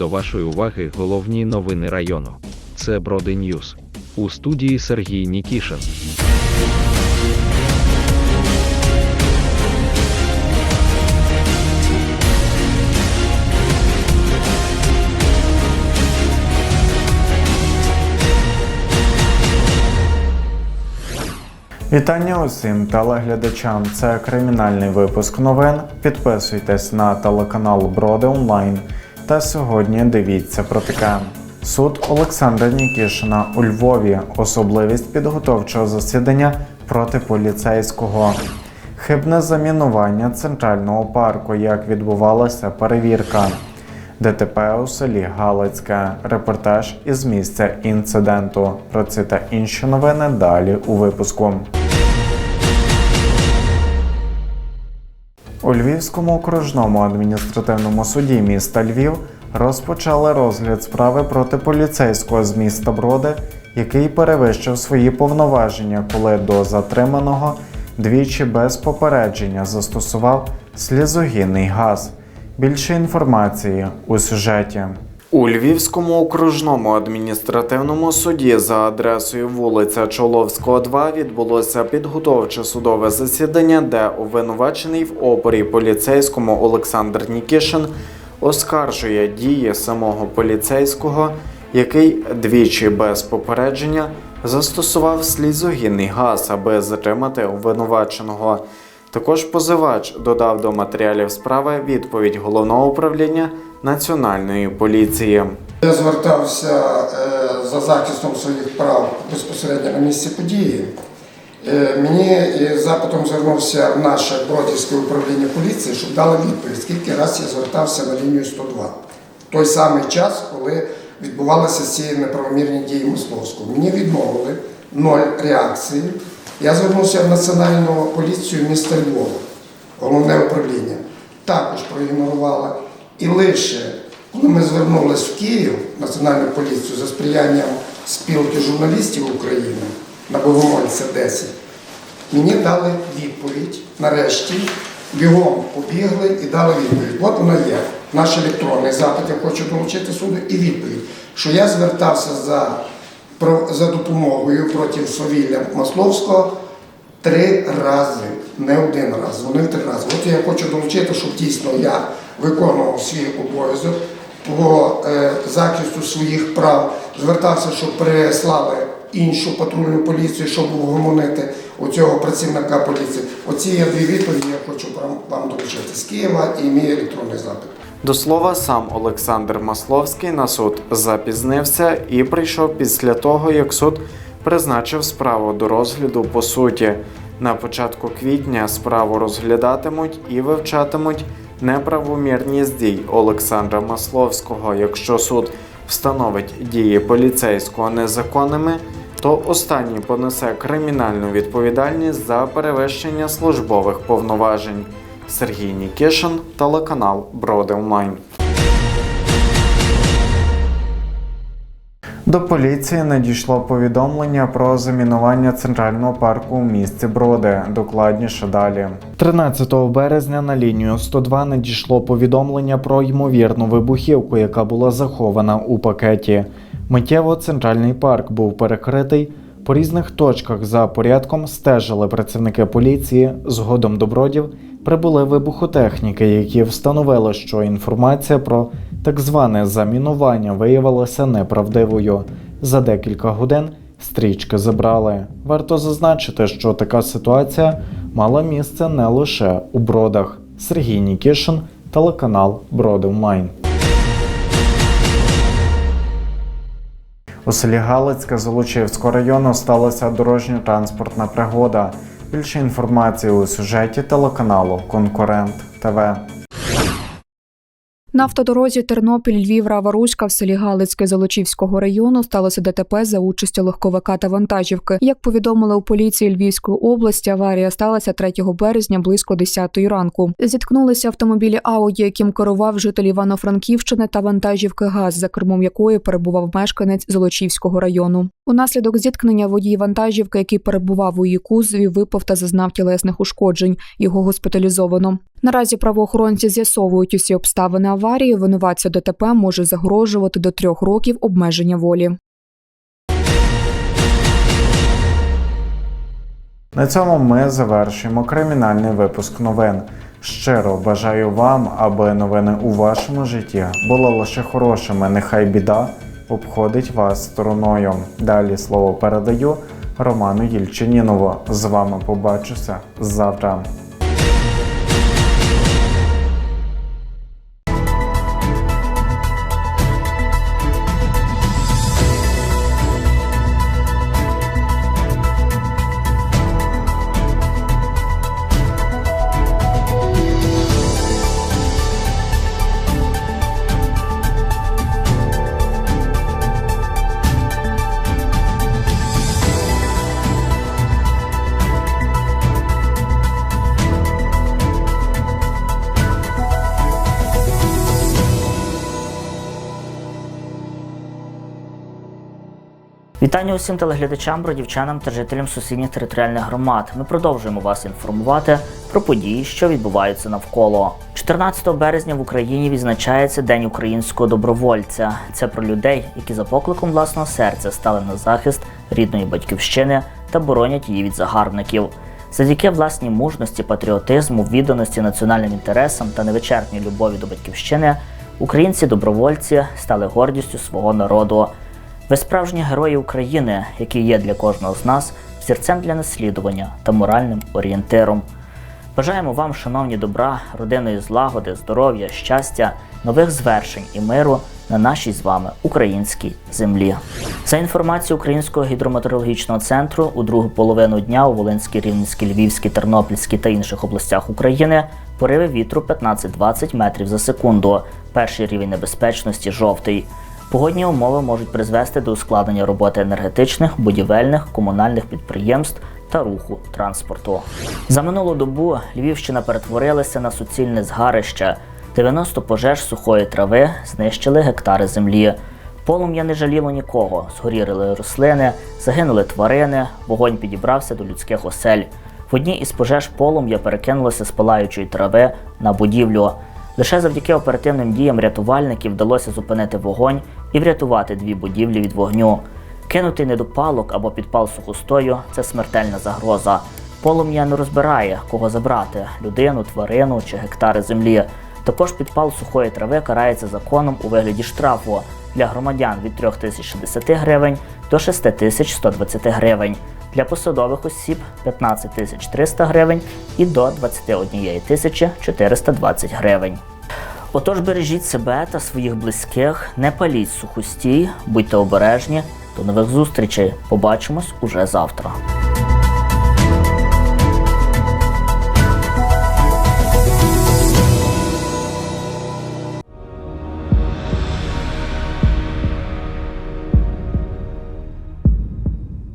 до вашої уваги головні новини району. Це Броди Ньюз. У студії Сергій Нікішин. Вітання усім телеглядачам. Це кримінальний випуск новин. Підписуйтесь на телеканал Броди Онлайн. Та сьогодні дивіться про таке. Суд Олександра Нікішина у Львові. Особливість підготовчого засідання проти поліцейського. Хибне замінування центрального парку. Як відбувалася перевірка. ДТП у селі Галицьке. Репортаж із місця інциденту. Про це та інші новини далі у випуску. У Львівському окружному адміністративному суді міста Львів розпочали розгляд справи проти поліцейського з міста Броди, який перевищив свої повноваження, коли до затриманого двічі без попередження застосував слізогінний газ. Більше інформації у сюжеті. У Львівському окружному адміністративному суді за адресою вулиця Чоловського, 2 відбулося підготовче судове засідання, де обвинувачений в опорі поліцейському Олександр Нікішин оскаржує дії самого поліцейського, який двічі без попередження застосував слізогінний газ, аби затримати обвинуваченого. Також позивач додав до матеріалів справи відповідь головного управління Національної поліції. Я звертався е, за захистом своїх прав безпосередньо на місці події. Е, Мені із запитом звернувся наше Бродівське управління поліції, щоб дали відповідь, скільки разів я звертався на лінію 102. В той самий час, коли відбувалися ці неправомірні дії Мисловського. Мені відмовили ноль реакції. Я звернувся в Національну поліцію міста Львова, головне управління. Також проігнорували. І лише коли ми звернулися в Київ, Національну поліцію за сприянням спілки журналістів України на Богомольця 10, мені дали відповідь нарешті. Бігом побігли і дали відповідь. От вона є. Наш електронний запит, я хочу долучити суду, і відповідь, що я звертався за, за допомогою проти свавілля Масловського три рази, не один раз, вони три рази. От я хочу долучити, щоб дійсно я виконував свій обов'язок по е, захисту своїх прав, звертався, щоб прислали іншу патрульну поліцію, щоб вгомонити у цього працівника поліції. Оці є дві відповіді, я хочу вам долучити з Києва і мій електронний запит. До слова, сам Олександр Масловський на суд запізнився і прийшов після того, як суд призначив справу до розгляду по суті. На початку квітня справу розглядатимуть і вивчатимуть неправомірність дій Олександра Масловського. Якщо суд встановить дії поліцейського незаконними, то останній понесе кримінальну відповідальність за перевищення службових повноважень. Сергій Нікішин, телеканал Броди Онлайн. До поліції надійшло повідомлення про замінування центрального парку у місті Броди. Докладніше далі. 13 березня на лінію 102 надійшло повідомлення про ймовірну вибухівку, яка була захована у пакеті. Миттєво центральний парк був перекритий. По різних точках за порядком стежили працівники поліції. Згодом до бродів прибули вибухотехніки, які встановили, що інформація про так зване замінування виявилася неправдивою. За декілька годин стрічки забрали. Варто зазначити, що така ситуація мала місце не лише у бродах. Сергій Нікішин, телеканал Броди Онлайн. У селі Галицьке Золочівського району сталася дорожньо-транспортна пригода. Більше інформації у сюжеті телеканалу Конкурент ТВ. На автодорозі Тернопіль, Львів, Рава Руська в селі Галицьке Золочівського району сталося ДТП за участю легковика та вантажівки. Як повідомили у поліції Львівської області, аварія сталася 3 березня близько 10 ранку. Зіткнулися автомобілі Ауді, яким керував житель Івано-Франківщини та вантажівки ГАЗ, за кермом якої перебував мешканець Золочівського району. Унаслідок зіткнення водій вантажівки, який перебував у її кузові, випав та зазнав тілесних ушкоджень. Його госпіталізовано. Наразі правоохоронці з'ясовують усі обставини аварії. Аварії винуватця ДТП може загрожувати до трьох років обмеження волі. На цьому ми завершуємо кримінальний випуск новин. Щиро бажаю вам, аби новини у вашому житті були лише хорошими. Нехай біда обходить вас стороною. Далі слово передаю Роману Єльчинінову. З вами побачуся завтра. Вітання усім телеглядачам, бродівчанам та жителям сусідніх територіальних громад. Ми продовжуємо вас інформувати про події, що відбуваються навколо. 14 березня в Україні відзначається День українського добровольця. Це про людей, які за покликом власного серця стали на захист рідної батьківщини та боронять її від загарбників. Завдяки власній мужності, патріотизму, відданості національним інтересам та невичерпній любові до батьківщини, українці-добровольці стали гордістю свого народу. Ви справжні герої України, які є для кожного з нас взірцем для наслідування та моральним орієнтиром. Бажаємо вам, шановні добра, родинної злагоди, здоров'я, щастя, нових звершень і миру на нашій з вами українській землі. За інформацією Українського гідрометеорологічного центру, у другу половину дня у Волинській, Рівненській, Львівській, Тернопільській та інших областях України пориви вітру 15-20 метрів за секунду. Перший рівень небезпечності жовтий. Погодні умови можуть призвести до ускладнення роботи енергетичних, будівельних, комунальних підприємств та руху транспорту. За минулу добу Львівщина перетворилася на суцільне згарище. 90 пожеж сухої трави знищили гектари землі. Полум'я не жаліло нікого, згоріли рослини, загинули тварини, вогонь підібрався до людських осель. В одній із пожеж полум'я перекинулося з палаючої трави на будівлю. Лише завдяки оперативним діям рятувальників вдалося зупинити вогонь і врятувати дві будівлі від вогню. Кинутий недопалок або підпал сухостою це смертельна загроза. Полум'я не розбирає, кого забрати людину, тварину чи гектари землі. Також підпал сухої трави карається законом у вигляді штрафу для громадян від 3060 гривень до 6120 гривень, для посадових осіб 15 300 гривень і до 21 420 гривень. Отож бережіть себе та своїх близьких, не паліть сухостій, будьте обережні. До нових зустрічей. Побачимось уже завтра.